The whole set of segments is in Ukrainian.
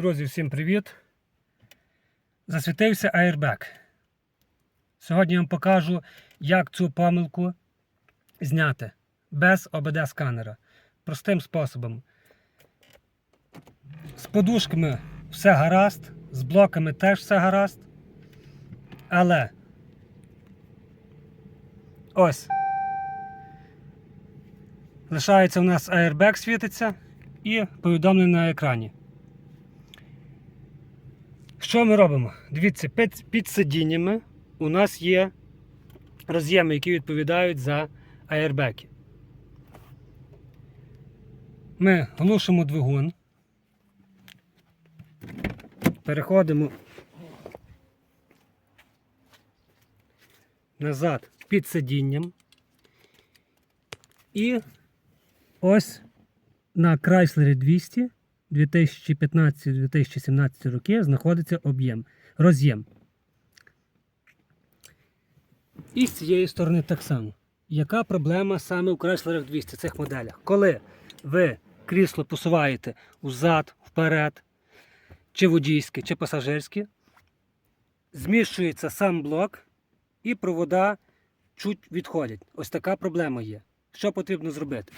Друзі, всім привіт! Засвітився Airbag. Сьогодні я вам покажу, як цю помилку зняти без ОБД сканера. Простим способом. З подушками все гаразд, з блоками теж все гаразд. Але ось. Лишається у нас Airbag світиться і повідомлення на екрані. Що ми робимо? Дивіться, під, сидіннями у нас є роз'єми, які відповідають за аербеки. Ми глушимо двигун, переходимо назад під сидінням і ось на Chrysler 200 2015-2017 роки знаходиться об'єм, роз'єм. І з цієї сторони так само. Яка проблема саме у Chrysler 200 цих моделях? Коли ви крісло посуваєте взад, вперед, чи водійське, чи пасажирське, зміщується сам блок і провода чуть відходять. Ось така проблема є. Що потрібно зробити?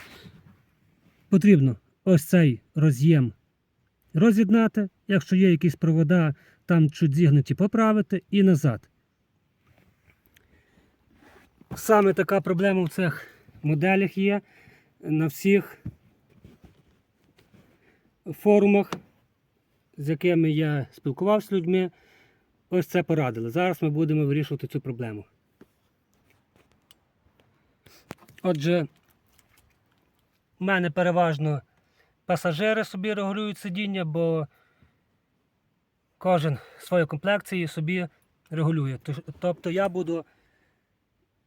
Потрібно ось цей роз'єм роз'єднати, якщо є якісь провода, там чуть зігнуті, поправити і назад. Саме така проблема в цих моделях є на всіх форумах, з якими я спілкувався з людьми. Ось це порадили. Зараз ми будемо вирішувати цю проблему. Отже, в мене переважно пасажири собі регулюють сидіння, бо кожен свою комплекцію собі регулює. Тобто я буду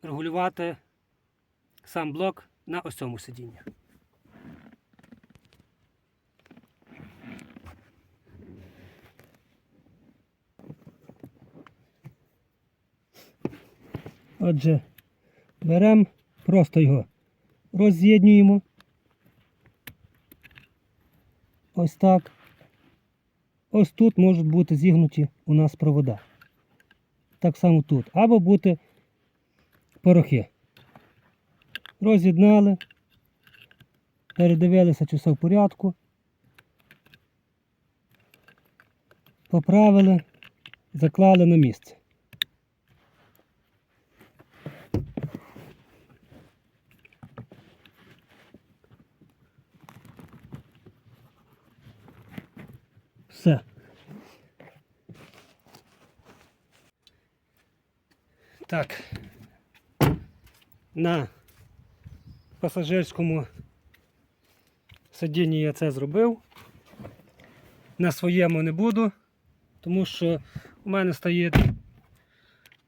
регулювати сам блок на ось цьому сидінні. Отже, беремо, просто його роз'єднюємо. Ось так. Ось тут можуть бути зігнуті у нас провода. Так само тут. Або бути порохи. Роз'єднали, передивилися, чи все в порядку. Поправили, заклали на місце. Все. Так. На пасажирському сидінні я це зробив. На своєму не буду, тому що у мене стоїть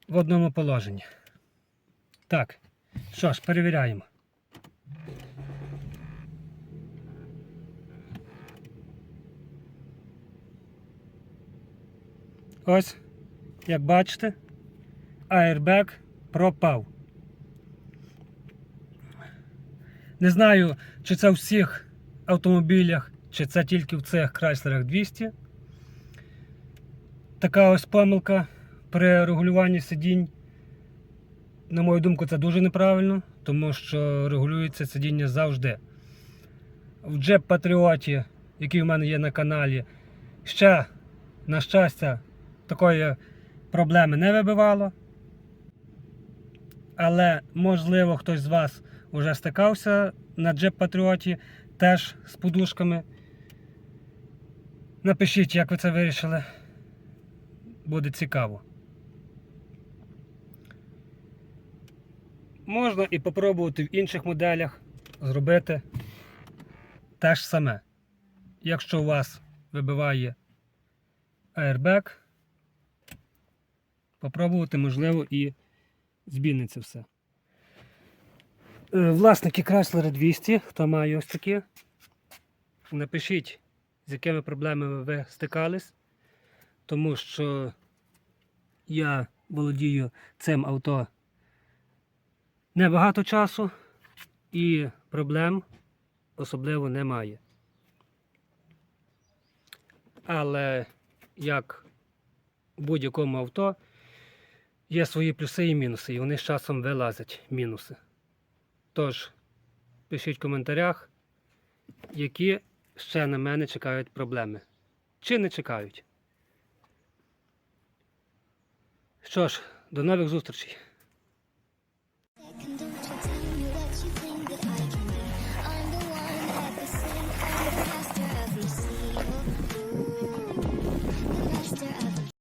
в одному положенні. Так, що ж, перевіряємо. Ось, як бачите, аербек пропав. Не знаю, чи це у всіх автомобілях, чи це тільки в цих Chrysler 200. Така ось помилка при регулюванні сидінь. На мою думку, це дуже неправильно, тому що регулюється сидіння завжди. В Jeep Patriot, який у мене є на каналі, ще, на щастя, такої проблеми не вибивало. Але можливо хтось з вас вже стикався на Jeep Patriot теж з подушками. Напишіть, як ви це вирішили. Буде цікаво. Можна і попробувати в інших моделях зробити те ж саме. Якщо у вас вибиває airbag, попробувати, можливо, і збільниться все. Е, Власники Chrysler 200, хто має ось такі, напишіть, з якими проблемами ви стикались, тому що я володію цим авто небагато часу і проблем особливо немає. Але як у будь-якому авто є свої плюси і мінуси, і вони з часом вилазять мінуси. Тож, пишіть в коментарях, які ще на мене чекають проблеми. Чи не чекають. Що ж, до нових зустрічей!